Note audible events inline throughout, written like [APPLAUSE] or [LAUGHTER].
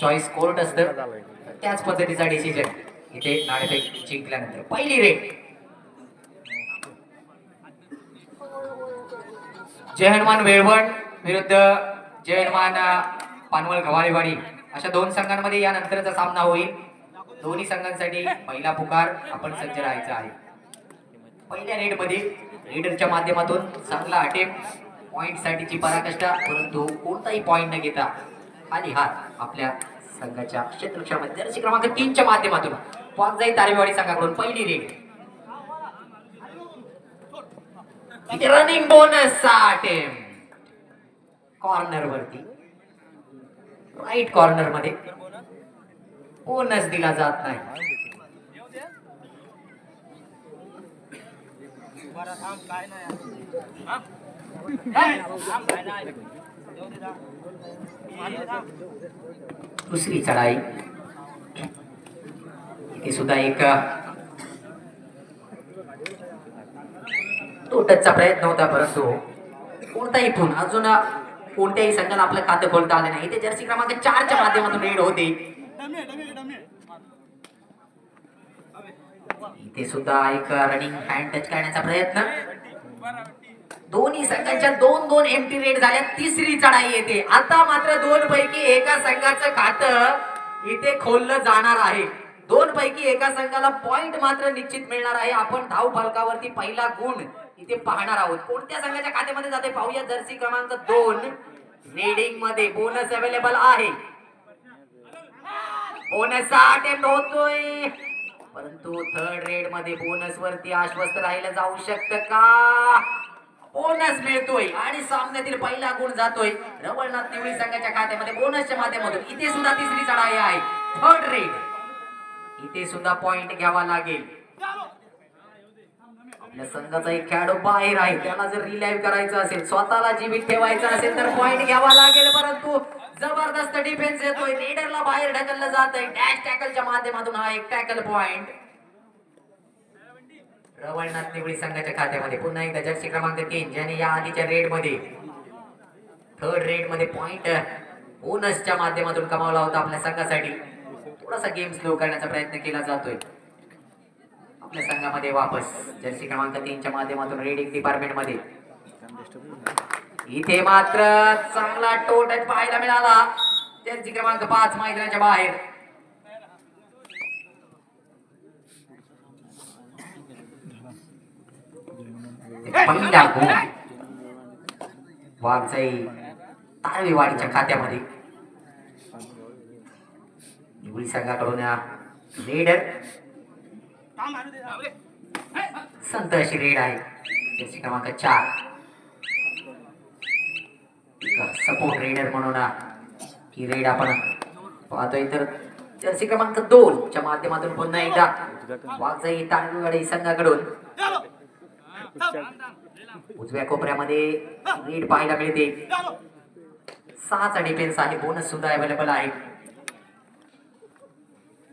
Choice court असतं. त्याच पद्धतीचा डिसिजन इथे नाणेफेक जिंकल्यानंतर. पहिली रेड जय हनुमान वेळवण विरुद्ध जय हनुमान अं, पानवळ गव्हाळेवाडी अशा दोन संघांमध्ये या नंतरचा सामना होईल. दोन्ही संघांसाठी पहिला पुकार आपण सज्ज राहायचा आहे. पहिल्या रेडमध्ये रेडरच्या माध्यमातून चांगला अटेम्प्ट पॉइंट साठीची पराकष्टा परंतु कोणताही पॉइंट न घेता खाली हात आपल्या संघाच्या क्षेत्रक्षणामध्ये जर्सी क्रमांक तीनच्या माध्यमातून. वागजाई तारेवाडी संघाकडून पहिली रेड. इथे रनिंग अटेम्प्ट कॉर्नर वरती. राईट कॉर्नरमध्ये. बोनस दिला जात नाही. [LAUGHS] दुसरी चढाई. इथे सुद्धा एक तो टचचा प्रयत्न होता परंतु कोणताही इथून अजून कोणत्याही संघाला आपलं खातं खोलता आलं नाही. ते जर्सी क्रमांक चारच्या माध्यमातून रेड होते. इथे सुद्धा एक रनिंग हँड टच करण्याचा प्रयत्न. दोन्ही संघांच्या दोन दोन एमटी रेट झाल्या तिसरी चढाई येते. आता मात्र दोन पैकी एका संघाचं खातं इथे खोललं जाणार आहे. दोन पैकी एका संघाला पॉइंट मात्र निश्चित मिळणार आहे. आपण धाव फलकावरती पहिला गुण इथे पाहणार आहोत. कोणत्या संघाच्या खात्यामध्ये जाते पाहूया. जर्सी क्रमांक दोन रेडिंगमध्ये बोनस अवेलेबल आहे. बोनस अटेम्प्ट होतोय. परंतु थर्ड रेडमध्ये बोनस वरती आश्वस्त राहिलं जाऊ शकतं का? बोनस मिळतोय. आणि सामन्यातील पहिला गुण जातोय. रवळनाथ निवळी संघाच्या खात्यामध्ये बोनसच्या माध्यमातून इथे सुद्धा तिसरी चढाई आहे. Third raid. इथे सुद्धा पॉइंट घ्यावा लागेल. आपल्या संघाचा एक खेळाडू बाहेर आहे. त्याला जर रिलाईव्ह करायचं असेल स्वतःला जीवित ठेवायचं असेल तर पॉइंट घ्यावा लागेल. परंतु जबरदस्त डिफेन्स येतोय. लीडरला बाहेर ढकललं जात आहे डॅश टॅकलच्या माध्यमातून हा एक टॅकल पॉइंट रवळनाथ निवडी संघाच्या खात्यामध्ये. पुन्हा एकदा जर्सी क्रमांक तीन ज्याने या आधीच्या रेडमध्ये थर्ड रेडमध्ये पॉइंट बोनसच्या माध्यमातून कमावला होता आपल्या संघासाठी. थोडासा गेम स्लो करण्याचा प्रयत्न केला जातोय. आपल्या संघामध्ये वापस जर्सी क्रमांक तीनच्या माध्यमातून रेडिंग डिपार्टमेंटमध्ये इथे मात्र चांगला टोटच पाहायला मिळाला. जर्सी क्रमांक पाच मैदानाच्या बाहेर. पहिला गुण वाघजाई तारवीवाडीच्या खात्यामध्ये. निवडी संघाकडून रेडर संत अशी रेड आहे. जर्सी क्रमांक चार. सपोर्ट रेडर म्हणून ही रेड आपण पाहतोय. तर जर्सी क्रमांक दोन च्या माध्यमातून पुन्हा एकदा वाघजाई तांदूळवाडी संघाकडून उजव्या कोपऱ्यामध्ये नीट पाहायला मिळते. सहाचा डिफेन्स आहे. बोनस सुद्धा अवेलेबल आहे.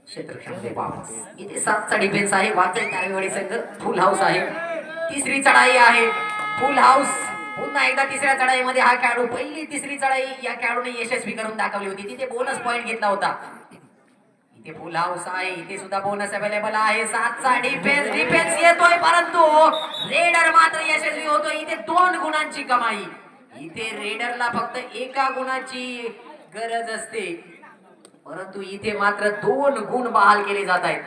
क्षेत्रक्षमते वापस इथे सातचा डिफेन्स आहे. वाघजाई तारेवाडी संघ फुल हाऊस आहे. तिसरी चढाई आहे. फुल हाऊस पुन्हा एकदा तिसऱ्या चढाईमध्ये हा खेळाडू पहिली तिसरी चढाई या खेळाडूने यशस्वी करून दाखवली होती. तिथे बोनस पॉईंट घेतला होता. ते फुल आहे इथे सुद्धा बोनस अवेलेबल आहे. सातचा डिफेन्स डिफेन्स येतोय परंतु रेडर मात्र यशस्वी होतोय. इथे दोन गुणांची कमाई. इथे रेडरला फक्त एका गुणाची गरज असते. परंतु इथे मात्र दोन गुण बहाल केले जात आहेत.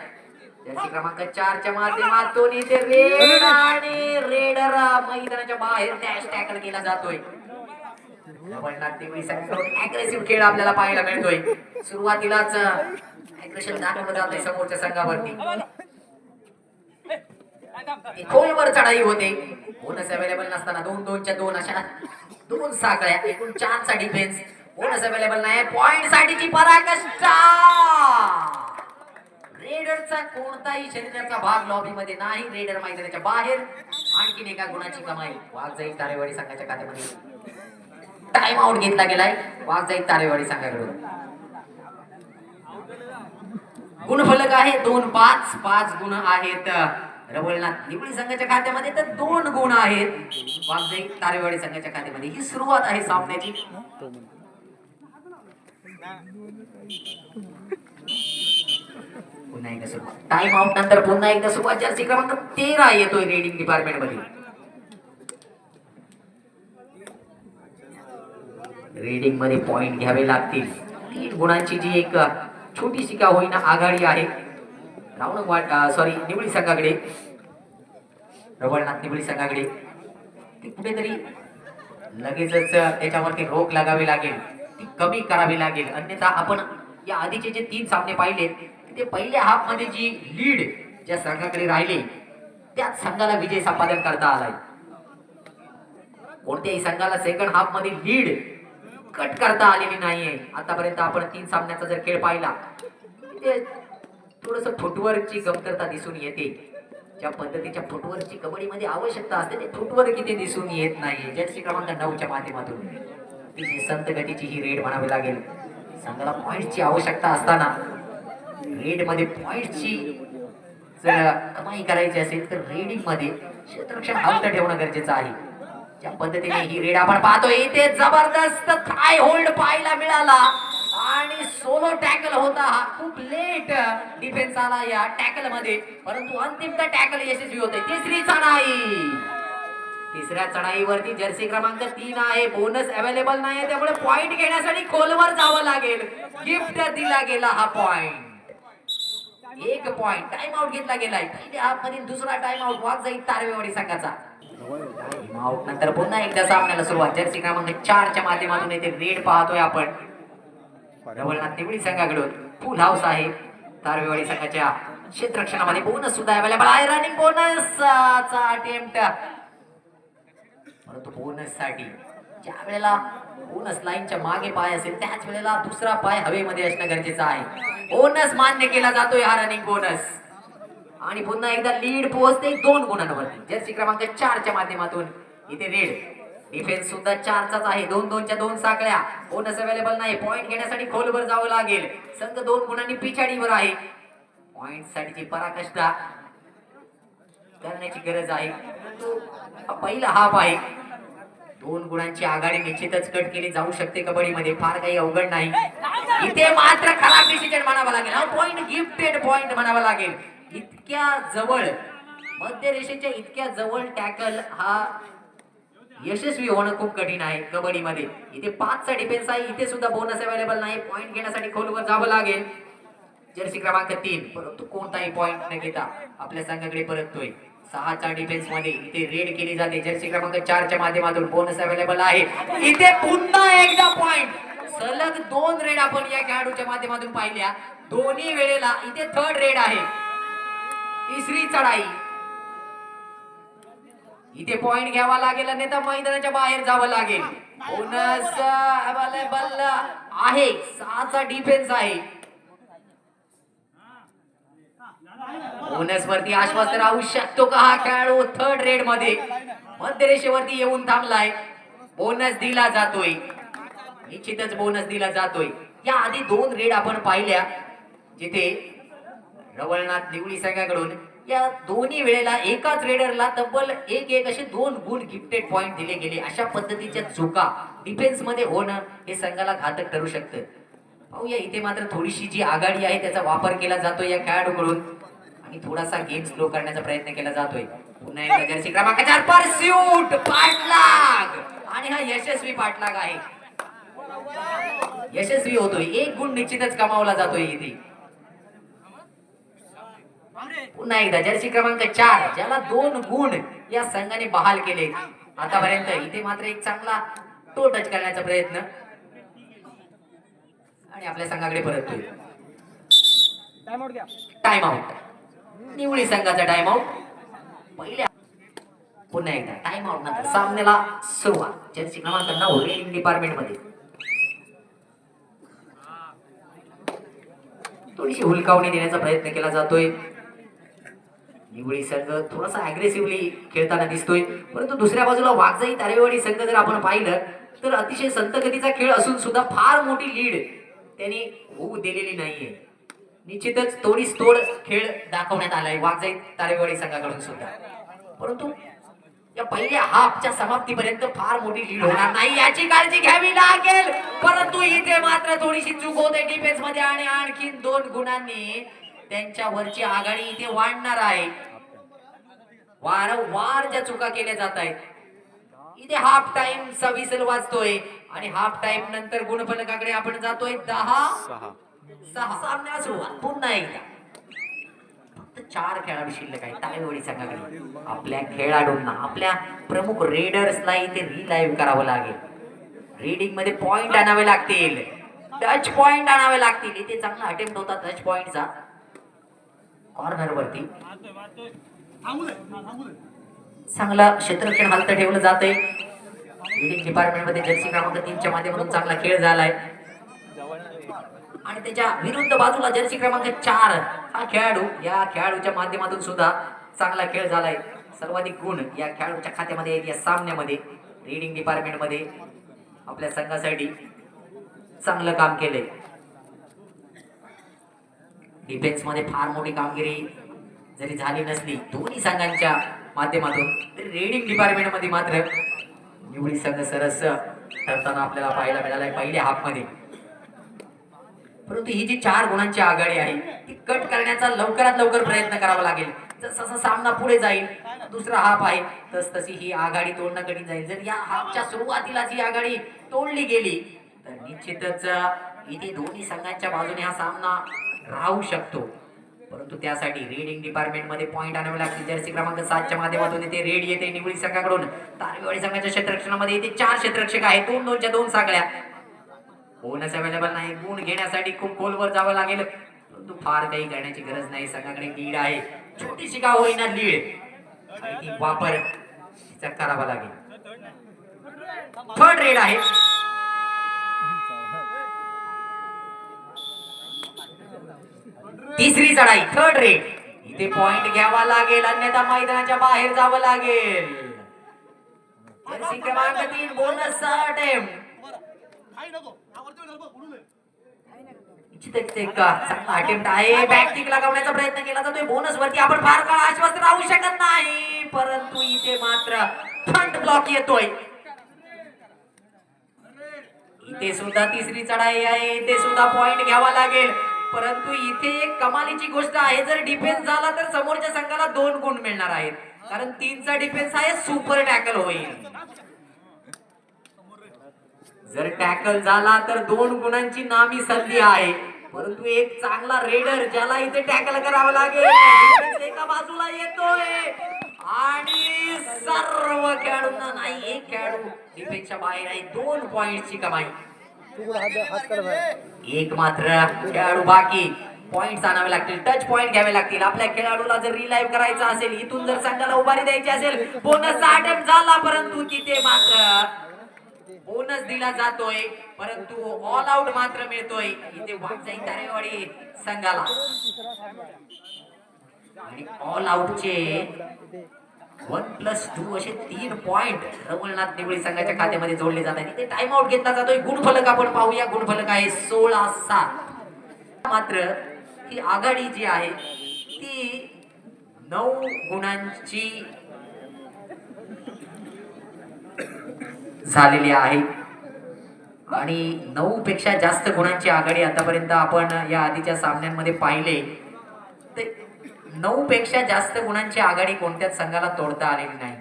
जर्सी क्रमांक चारच्या माध्यमातून इथे रेड आणि रेडर मैदानाच्या बाहेर डॅश टॅकल केला जातोय. अग्रेसिव्ह खेळ आपल्याला पाहायला मिळतोय. सुरुवातीलाच अग्रेशन दाखवलं जात आहे समोरच्या संघावरती. खोलवर चढाई होते. बोनस अवेलेबल नसताना दोन दोनच्या दोन अशा दोन साखळ्या एकूण चारचा डिफेन्स बोनस अवेलेबल नाही पॉइंट साठीची पराकष्टा रेडरचा कोणताही शरीराचा भाग लॉबी मध्ये नाही. रेडर मैदानाच्या बाहेर. आणखीन एका गुणाची कमाई. वाघ जाईल तारेवाडी संघाच्या खात्यामध्ये. टाइम आउट घेतला गेलाय. वाघ जाईल तारेवाडी संघाकडून. गुणफलक आहे दोन पाच पाच गुण आहेत. रवळनाथ निवडी संघाच्या खात्यामध्ये तर दोन गुण आहेत. वाघजाई तारेवाडी संघाच्या खात्यामध्ये ही सुरुवात आहे सामन्याची. पुन्हा एकदा सुरुवात. टाइम आउट नंतर पुन्हा एकदा सुरुवात. जर्सी क्रमांक तेरा येतोय रीडिंग डिपार्टमेंटमध्ये. रीडिंगमध्ये पॉइंट घ्यावे लागतील. तीन गुणांची जी एक छोटीशी का होईना आघाडी आहे. रावण वाट सॉरी निवळी संघाकडे. रवळनाथ निवळी संघाकडे. ती कुठेतरी लगेचच त्याच्यावरती रोख लागावी लागेल. ती कमी करावी लागेल. अन्यथा आपण या आधीचे जे तीन सामने पाहिले ते पहिल्या हाफमध्ये जी लीड ज्या संघाकडे राहिली त्याच संघाला विजय संपादन करता आलाय. कोणत्याही संघाला सेकंड हाफमध्ये लीड कट करता आलेली नाहीये. आतापर्यंत आपण तीन सामन्याचा जर खेळ पाहिला म्हणजे थोडस फुटवर्कची कमतरता दिसून येते. ज्या पद्धतीच्या फुटवर्कची कबड्डीमध्ये आवश्यकता असते ते फुटवर्क इथे दिसून येत नाही जर्सी क्रमांक नऊच्या माध्यमातून. तिची संत गतीची ही रेड म्हणावी लागेल. संघाला पॉइंटची आवश्यकता असताना रेडमध्ये पॉइंटची जर कमाई करायची असेल तर रेडिंगमध्ये क्षेत्रक्षण हलत ठेवणं गरजेचं आहे. ज्या पद्धतीने ही रेड आपण पाहतोय इथे जबरदस्त थाय होल्ड पाहायला मिळाला. आणि सोलो टॅकल होता हा. खूप लेट डिफेन्स आला या टॅकलमध्ये. परंतु अंतिम टॅकल यशस्वी होते. तिसरी चढाई. तिसऱ्या चढाईवरती जर्सी क्रमांक तीन आहे. बोनस अवेलेबल नाही त्यामुळे पॉइंट घेण्यासाठी खोलवर जावं लागेल. गिफ्ट दिला गेला हा पॉइंट एक पॉइंट टाइम आउट घेतला गेलाय. पहिल्या दुसरा टाइम आउट वाघ जाईल तारवेवाडी संघाचा. नंतर पुन्हा एकदा सामन्याला सुरुवात. जर्सी क्रमांक चारच्या माध्यमातून येथे रेड पाहतोय आपण. रवळनाथ निवडी संघाकडून फुल हाऊस आहे. तारवेवाडी संघाच्या क्षेत्रक्षणामध्ये बोनस सुद्धा अवेलेबल आहे. रनिंग बोनस चा अटेम्प्ट परंतु बोनससाठी ज्या वेळेला बोनस लाईनच्या मागे पाय असेल त्याच वेळेला दुसरा पाय हवेमध्ये असणं गरजेचं आहे. बोनस मान्य केला जातोय हा रनिंग बोनस आणि पुन्हा एकदा लीड पोहोचते दोन गुणांवरती. जर्सी क्रमांक चारच्या माध्यमातून इथे रेड डिफेन्स सुद्धा चारचाच आहे. दोन दोनच्या दोन साखळ्या. बोनस अवेलेबल नाही. पॉईंट घेण्यासाठी खोलवर जावं लागेल. संघ दोन गुणांनी पिछाडीवर आहे. पॉइंट साठीची पराकष्टा करण्याची गरज आहे. पहिला हाफ आहे. दोन गुणांची आघाडी निश्चितच कट केली जाऊ शकते कबड्डीमध्ये. फार काही अवघड नाही. इथे मात्र खराब डिसिजन म्हणावा लागेल. हा पॉइंट गिफ्टेड पॉइंट म्हणावा लागेल. इतक्या जवळ मध्य रेषेच्या इतक्या जवळ टॅकल हा यशस्वी होणं खूप कठीण आहे कबड्डीमध्ये. इथे पाचचा डिफेन्स आहे इथे सुद्धा बोनस अवेलेबल नाही. पॉईंट घेण्यासाठी खोलवर जावं लागेल. जर्सी क्रमांक तीन. परंतु कोणताही पॉईंट न घेता आपल्या संघाकडे परततोय. सहाचा डिफेन्समध्ये इथे रेड केली जाते. जर्सी क्रमांक चारच्या माध्यमातून बोनस अवेलेबल आहे. इथे पुन्हा एकदा पॉईंट सलग दोन रेड आपण या खेळाडूच्या माध्यमातून पाहिल्या. दोन्ही वेळेला इथे थर्ड रेड आहे. तिसरी चढाई. इथे पॉइंट घ्यावा लागेल अन्यथा मैदानाच्या बाहेर जावं लागेल. बोनस अवेलेबल आहे. सहाचा डिफेन्स आहे. बोनस वरती आश्वासन राहू शकतो का हा खेळाडू थर्ड रेडमध्ये? मध्यरेषेवरती येऊन थांबलाय. बोनस दिला जातोय. निश्चितच बोनस दिला जातोय. या आधी दोन रेड आपण पाहिल्या जिथे रवळनाथ निवळी संघाकडून या दोन्ही वेळेला एकाच रेडरला तब्बल एक एक असे दोन गुण गिफ्टेड पॉईंट दिले गेले. अशा पद्धतीच्या चुका डिफेन्समध्ये होणं हे संघाला घातक ठरू शकतं. पाहूया इथे मात्र थोडीशी जी आघाडी आहे त्याचा वापर केला जातोय या खेळाडूकडून आणि थोडासा गेम स्लो करण्याचा प्रयत्न केला जातोय. पुन्हा एकदा जर्सी क्रमांक परस्यूट पाठलाग! आणि हा यशस्वी पाठलाग आहे. यशस्वी होतोय. एक गुण निश्चितच कमावला जातोय इथे. पुन्हा एकदा जर्सी क्रमांक चार ज्याला दोन गुण या संघाने बहाल केले. आतापर्यंत इथे मात्र एक चांगला टो टच करण्याचा प्रयत्न. आणि आपल्या संघाकडे परततोय टाइम आउट निवळी संघाचा टाइम आउट पहिल्या पुन्हा एकदा टाइम आउट नंतर सामन्याला सुरुवात. जर्सी क्रमांक नऊ रेडिंग डिपार्टमेंटमध्ये. थोडीशी हुलकावणी देण्याचा प्रयत्न केला जातोय. निवळी संघ थोडासा अग्रेसिव्हली खेळताना दिसतोय. परंतु दुसऱ्या बाजूला वाघजाई तारेवाडी संघ जर आपण पाहिलं तर अतिशय संत गतीचा खेळ असून सुद्धा फार मोठी लीड त्यांनी होऊ दिलेली नाहीये. निश्चितच तोडीस तोड खेळ दाखवण्यात आलाय वाघजाई तारेवाडी संघाकडून सुद्धा. परंतु या पहिल्या हाफच्या समाप्तीपर्यंत फार मोठी लीड होणार नाही याची काळजी घ्यावी लागेल. परंतु इथे मात्र थोडीशी चूक होते डिफेन्समध्ये आणि आणखीन दोन गुणांनी त्यांच्यावरची आघाडी इथे वाढणार आहे. वारंवार ज्या चुका केल्या जात आहेत. इथे हाफ टाइम चा विसल वाजतोय आणि हाफ टाइम नंतर गुणफलकाकडे आपण जातोय. दहा सहा. सुरुवात पुन्हा एकदा. फक्त चार खेळाडू शिल्लक आहेत. टाळेवडी संघाकडे. आपल्या खेळाडूंना आपल्या प्रमुख रेडर्सला इथे रिलाईव्ह करावं लागेल. रीडिंगमध्ये पॉइंट आणावे लागतील. टच पॉइंट आणावे लागतील. इथे चांगला अटेम्प्ट होता. टच पॉइंटचा कॉर्नर वरती चांगलं क्षेत्ररक्षण हलतं ठेवलं जातंय. रीडिंग डिपार्टमेंटमध्ये जर्सी क्रमांक तीनच्या माध्यमातून चांगला खेळ झालाय. आणि त्याच्या विरुद्ध बाजूला जर्सी क्रमांक चार हा खेळाडू या खेळाडूच्या माध्यमातून सुद्धा चांगला खेळ झालाय. सर्वाधिक गुण या खेळाडूच्या खात्यामध्ये या सामन्यामध्ये रीडिंग डिपार्टमेंटमध्ये. आपल्या संघासाठी चांगलं काम केलंय. डिफेन्समध्ये फार मोठी कामगिरी जरी झाली नसली दोन्ही संघांच्या माध्यमातून तरी रेडिंग डिपार्टमेंटमध्ये मात्र निवडी संघ सरस ठरताना आपल्याला पाहायला मिळालाय पहिल्या हाफमध्ये. परंतु ही जी चार गुणांची आघाडी आहे ती कट करण्याचा लवकरात लवकर प्रयत्न करावा लागेल. जस जसा सामना पुढे जाईल दुसरा हाफ आहे तस तशी ही आघाडी तोडणं कठीण जाईल. जर या हाफच्या सुरुवातीलाच ही आघाडी तोडली गेली तर निश्चितच इथे दोन्ही संघांच्या बाजूने हा सामना राहू शकतो परंतु त्यासाठी रेडिंग डिपार्टमेंटमध्ये पॉईंट आणावे लागतील जर्सी क्रमांक सातच्या माध्यमातून येते रेड येते निवडी संघाकडून तारवेवाडी संघाच्या क्षेत्ररक्षणामध्ये येते चार क्षेत्ररक्षक आहेत दोन दोनच्या दोन सागळ्या बोनस अवेलेबल नाही गुण घेण्यासाठी खूप खोलवर जावं लागेल परंतु फार काही करण्याची गरज नाही संघाकडे लीड आहे छोटीशी का होईना लीड वापर करावा लागेल थर्ड रेड आहे तिसरी चढाई थर्ड रेट इथे पॉइंट घ्यावा लागेल अन्यथा मैदानाच्या बाहेर जावं लागेल. क्रमांक तीन बोनस चांगला अटेम्प्ट आहे. बॅक टिक लगावण्याचा प्रयत्न केला जातोय. बोनस वरती आपण फार काळ आश्वस्त राहू शकत नाही. परंतु इथे मात्र फ्रंट ब्लॉक येतोय. इथे सुद्धा तिसरी चढाई आहे. इथे सुद्धा पॉइंट घ्यावा लागेल. परंतु इथे एक कमालीची गोष्ट आहे जर डिफेन्स झाला तर समोरच्या संघाला दोन गुण मिळणार आहेत. कारण तीनचा डिफेन्स आहे सुपर टॅकल होईल. जर टॅकल झाला तर दोन गुणांची नामी संधी आहे. परंतु एक चांगला रेडर ज्याला इथे टॅकल करावं लागेल एका बाजूला येतोय. आणि सर्व खेळाडूंना नाही एक खेळाडू डिफेन्सच्या बाहेर आहे दोन पॉइंटची कमाई. एक मात्र खेळाडू बाकी. पॉइंट आणावे लागतील. टच पॉइंट घ्यावे लागतील. आपल्या खेळाडूला जर रिलाईव्ह करायचं असेल इथून जर संघाला उभारी द्यायची असेल बोनसचा अटेम्प्ट झाला परंतु तिथे मात्र बोनस दिला जातोय. परंतु ऑल आउट मात्र मिळतोय. इथे वाचाई तारेवाडी संघाला. आणि ऑल आउटचे वन प्लस टू असे तीन पॉइंट रमलनाथ निवळी संघाच्या खात्यामध्ये जोडले जातात. इथे टाइम आउट घेतला जातोय. गुणफलक आपण पाहूया. गुणफलक आहे सोळा सात. मात्र ही आघाडी जी आहे ती नऊ गुणांची झालेली आहे. आणि नऊ पेक्षा जास्त गुणांची आघाडी आतापर्यंत आपण या आधीच्या सामन्यांमध्ये पाहिले. नऊ पेक्षा जास्त गुणांची आघाडी कोणत्याच संघाला तोडता आलेली नाही.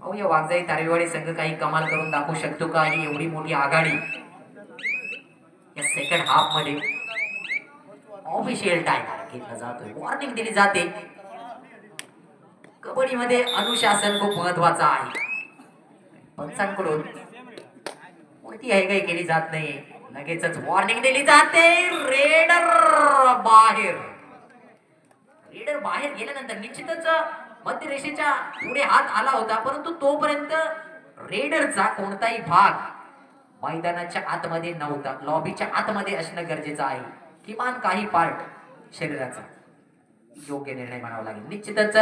अहो या वागजाई तारेवाडी संघ काही कमाल करून दाखवू शकतो का? ही एवढी मोठी आघाडी या सेकंड हाफमध्ये ऑफिशियल टाइम घेतला जातोय. वॉर्निंग दिली जाते. कबड्डीमध्ये अनुशासन खूप महत्वाचं आहे. पंचांकडून कोणती काही केली जात नाही लगेचच वॉर्निंग दिली जाते. रेडर बाहेर. रेडर बाहेर गेल्यानंतर निश्चितच मध्य रेषेच्या पुढे हात आला होता परंतु तोपर्यंत रेडरचा कोणताही भाग मैदानाच्या आतमध्ये नव्हता. लॉबीच्या आतमध्ये असणं गरजेचं आहे. किमान काही पार्ट शरीराचा योग्य निर्णय म्हणावा लागेल. निश्चितच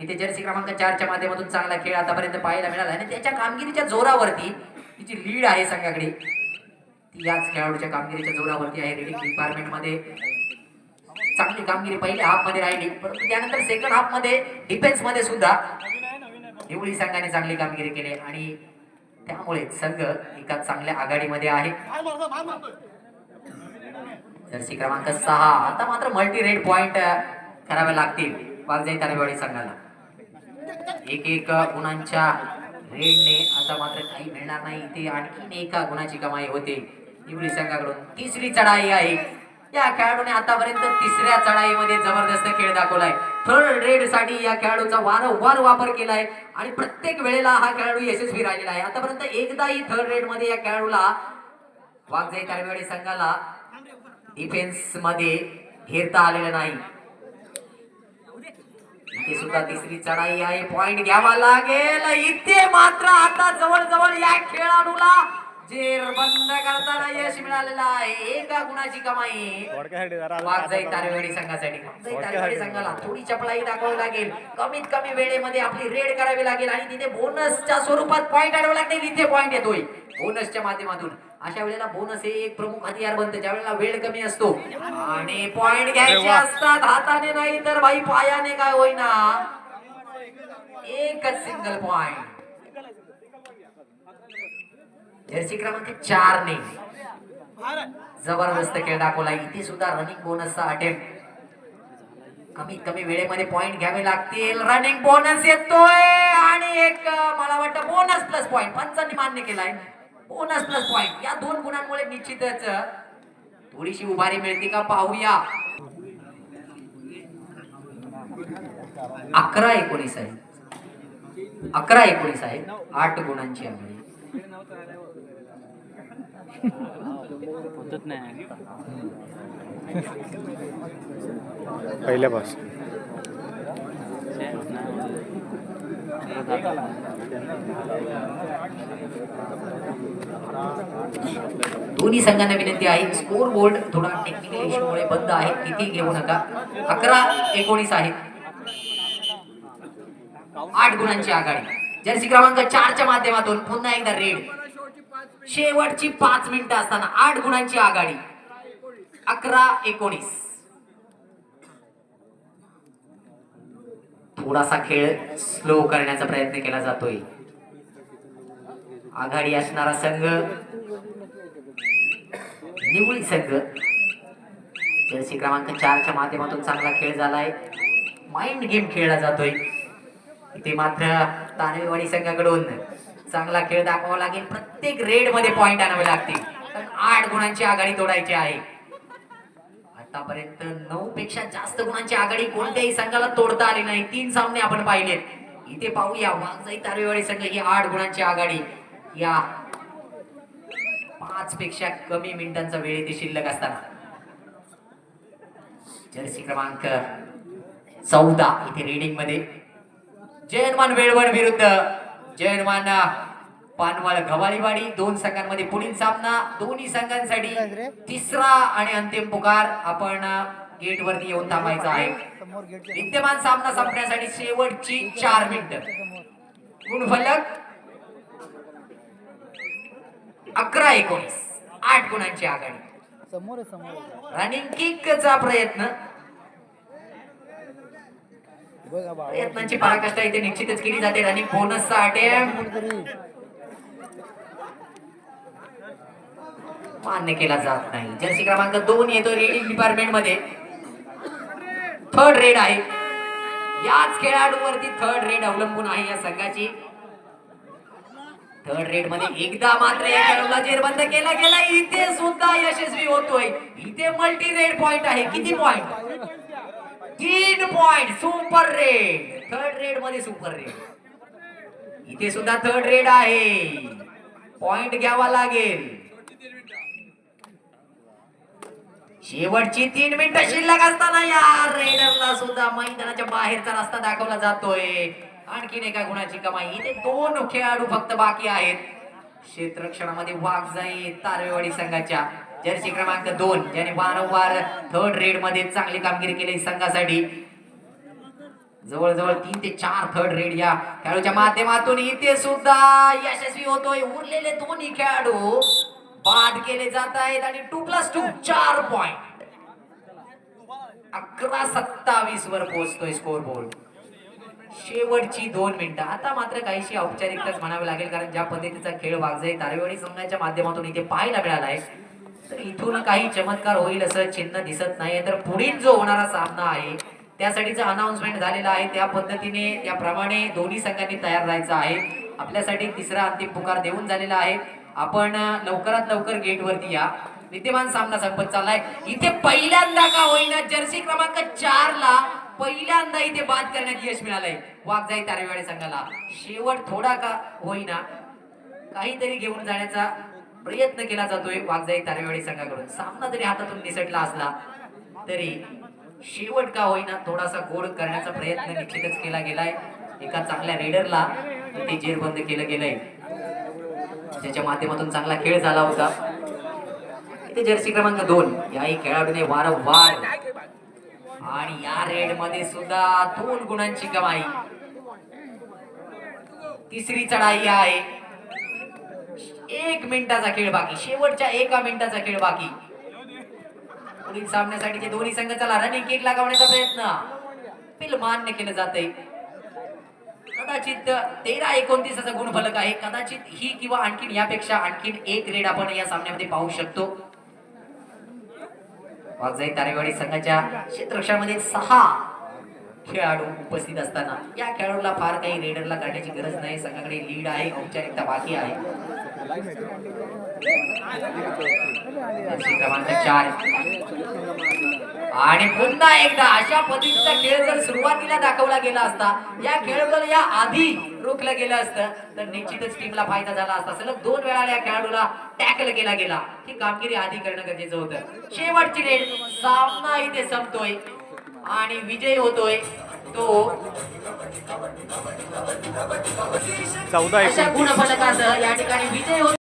इथे जर्सी क्रमांक चारच्या माध्यमातून चांगला खेळ आतापर्यंत पाहायला मिळाला आणि त्याच्या कामगिरीच्या जोरावरती तिची लीड आहे संघाकडे ती याच खेळाडूच्या कामगिरीच्या जोरावरती आहे. रेडिंग डिपार्टमेंटमध्ये चांगली कामगिरी पहिल्या हाफमध्ये राहिली. परंतु त्यानंतर सेकंड हाफमध्ये डिफेन्समध्ये सुद्धा निवळी संघाने चांगली कामगिरी केली आणि त्यामुळे संघ एका चांगल्या आघाडीमध्ये आहे. जर्सी क्रमांक सहा. आता मात्र मल्टी रेड पॉइंट करावे लागतील वाघजाई तारेवाडी संघाला. एक एक गुणांच्या रेडने आता मात्र काही मिळणार नाही. इथे आणखीन एका गुणाची कमाई होते. निवडी संघाकडून तिसरी चढाई आहे. या खेळाडूने आतापर्यंत तिसऱ्या चढाईमध्ये जबरदस्त खेळ दाखवलाय. थर्ड रेडसाठी या खेळाडूचा वारंवार वापर केलाय. आणि प्रत्येक वेळेला हा खेळाडू यशस्वी राहिलेला आहे. आतापर्यंत एकदाही थर्ड रेडमध्ये या खेळाडूला वाघजाई तारवेवाडी संघाला डिफेन्समध्ये घेरता आलेलं नाही. इथे सुद्धा तिसरी चढाई आहे. पॉइंट घ्यावा लागेल. इथे मात्र आता जवळजवळ या खेळाडूला जे बंद करताना यश मिळालेलं आहे. एका गुणाची कमाई. जरा वाघजाई तारेवाडी संघासाठी. वाघजाई तारेवाडी संघाला थोडी चपळाई दाखवावी लागेल. कमीत कमी वेळेमध्ये आपली रेड करावी लागेल आणि तिथे बोनसच्या स्वरूपात पॉइंट आणावे लागतील. इथे पॉइंट येतोय. बोनसच्या माध्यमातून. अशा वेळेला बोनस हे एक प्रमुख हतियार बनतं. ज्या वेळेला वेळ कमी असतो. आणि पॉइंट घ्यायचे असतात. हाताने नाही तर भाई पायाने काय होईना? एकच सिंगल पॉइंट जर्सी क्रमांक चार ने जबरदस्त खेळ दाखवला. इथे सुद्धा रनिंग बोनसचा अटेम्प्ट कमीत कमी वेळेमध्ये पॉइंट घ्यावे लागतील. रनिंग बोनस येतोय. आणि एक मला वाटतं बोनस प्लस पॉइंट पंचांनी मान्य केलाय. बोनस प्लस पॉइंट या दोन गुणांमुळे निश्चितच थोडीशी उभारी मिळते का पाहूया. अकरा एकोणीस आहे. अकरा एकोणीस आहे. आठ गुणांची आघाडी. होतच नाही. पहिल्यापासून दोन्ही संघांना विनंती आहे. स्कोर बोर्ड थोडा टेक्निकल इश्यूमुळे बंद आहे. तिथे घेऊ नका. अकरा एकोणीस आहे. आठ गुणांची आघाडी. जर्सी क्रमांक चारच्या माध्यमातून पुन्हा एकदा रेड. शेवटची पाच मिनिटं असताना आठ गुणांची आघाडी. अकरा एकोणीस. थोडासा खेळ स्लो करण्याचा प्रयत्न केला जातोय. आघाडी असणारा संघ निवळी संघ. जर्सी क्रमांक चारच्या माध्यमातून चांगला खेळ झालाय. माइंड गेम खेळला जातोय. इथे मात्र तानेवाडी संघाकडून चांगला खेळ दाखवावा लागेल. प्रत्येक रेडमध्ये पॉइंट आणावे लागतील. कारण आठ गुणांची आघाडी तोडायची आहे. आतापर्यंत नऊ पेक्षा जास्त गुणांची आघाडी कोणत्याही संघाला तोडता आली नाही. तीन सामने आपण पाहिलेत. इथे पाहूया वाघजाई तारेवाडी संघ ही आठ गुणांची आघाडी. या पाच पेक्षा कमी मिनिटांचा वेळ इथे शिल्लक असताना. जर्सी क्रमांक चौदा इथे रिडिंगमध्ये. जयनमान वेळवण विरुद्ध. जयनमान पानवाळ गवाळीवाडी दोन संघांमध्ये पुढील सामना. दोन्ही संघांसाठी तिसरा आणि अंतिम पुकार आपण गेट वरती येऊन थांबायचा आहे. विद्यमान सामना संपण्यासाठी शेवटची चार मिनिटं. गुणफलक अकरा एकोणीस आठ गुणांची आघाडी. समोर रनिंग किकचा प्रयत्न. प्रयत्नांची पराकाष्ठा इथे निश्चितच केली जाते आणि बोनसचा अटेम्प्ट मान्य केला जात नाही. जर्सी क्रमांक दोन येतो रेडिंग डिपार्टमेंटमध्ये. थर्ड रेड आहे. याच खेळाडूवरती थर्ड रेड अवलंबून आहे या संघाची. थर्ड रेडमध्ये एकदा मात्र या खेळाडूला जेरबंद केला गेला. इथे सुद्धा यशस्वी होतोय. इथे मल्टी रेड पॉइंट आहे. किती पॉइंट तीन पॉइंट सुपर रेड थर्ड रेडमध्ये सुपर रेड इथे सुद्धा थर्ड रेड आहे. पॉइंट घ्यावा लागेल. शेवटची तीन मिनिटं शिल्लक असताना या रेडरला सुद्धा मैदानाच्या बाहेरचा रस्ता दाखवला जातोय. आणखीन एका गुणाची कमाई. इथे दोन खेळाडू फक्त बाकी आहेत. क्षेत्रक्षणामध्ये वाघ जाईल तारवेवाडी संघाच्या. जर्सी क्रमांक दोन. ज्याने वारंवार थर्ड रेडमध्ये चांगली कामगिरी केली संघासाठी. जवळजवळ तीन ते चार थर्ड रेड या खेळाडूच्या माध्यमातून इथे सुद्धा यशस्वी होतोय. उरलेले दोन्ही खेळाडू बाद केले जात आहेत आणि टू प्लस टू चार पॉइंट अकरा सत्तावीस वर पोहोचतोय स्कोर बोर्ड शेवटची दोन मिनिटं. आता मात्र काहीशी औपचारिकताच म्हणावी लागेल कारण ज्या पद्धतीचा खेळ वागजाई तारेवाडी संघाच्या माध्यमातून इथे पाहायला मिळाला आहे तर इथून काही चमत्कार होईल असं चिन्ह दिसत नाही तर पुढील जो होणारा सामना आहे त्यासाठीचं अनाउन्समेंट झालेला आहे. त्या पद्धतीने त्याप्रमाणे दोन्ही संघांनी तयार राहायचं आहे. आपल्यासाठी तिसरा अंतिम पुकार देऊन झालेला आहे. आपण लवकरात लवकर गेटवरती या. विद्यमान सामना संपत चाललाय. इथे पहिल्यांदा का होईना जर्सी क्रमांक चार ला पहिल्यांदा इथे बाद करण्यात यश मिळालंय. वाघजाई तारेवाडी संघाला. शेवट थोडा का होईना काहीतरी घेऊन जाण्याचा प्रयत्न केला जातोय वाघजाई तारेवाडी संघाकडून. सामना जरी हातातून निसटला असला तरी शेवट का होईना थोडासा गोड करण्याचा प्रयत्न निश्चितच केला गेलाय. एका चांगल्या रेडरला तिथे जेरबंद केलं गेलंय. ज्याच्या माध्यमातून चांगला खेळ झाला होता. इथे जर्सी क्रमांक दोन. याही खेळाडूने वारंवार आणि या रेडमध्ये सुद्धा दोन गुणांची कमाई. तिसरी चढाई आहे. एक मिनिटाचा खेळ बाकी. शेवटच्या एका मिनिटाचा खेळ बाकी. पुढील सामन्यासाठीचे दोन्ही संघ चला. रनिंग केक लागवण्याचा प्रयत्न. पिल मान्य केलं जाते कदाचित तेरा एकोणतीस गुण गुणफलक आहे. कदाचित ही किंवा आणखीन यापेक्षा आणखीन एक रेड आपण या सामन्यामध्ये पाहू शकतो. वाघजाई तारेवाडी संघाच्या क्षेत्रक्षामध्ये सहा खेळाडू उपस्थित असताना या खेळाडूला फार काही रेडरला काढण्याची गरज नाही. संघाकडे लीड आहे. औपचारिकता बाकी आहे. चार आणि पुन्हा एकदा अशा पद्धतीचा खेळ जर सुरुवातीला दाखवला गेला असता या खेळाडूला या आधी रोखलं गेलं असतं तर निश्चितच टीमला फायदा झाला असता. सलग दोन वेळा या खेळाडूला टॅकल केला गेला. ही कामगिरी आधी करणं गरजेचं होतं. शेवटची डेट सामना इथे संपतोय. आणि विजय होतोय. तो चौदा गुणफलकासह या ठिकाणी विजय होतो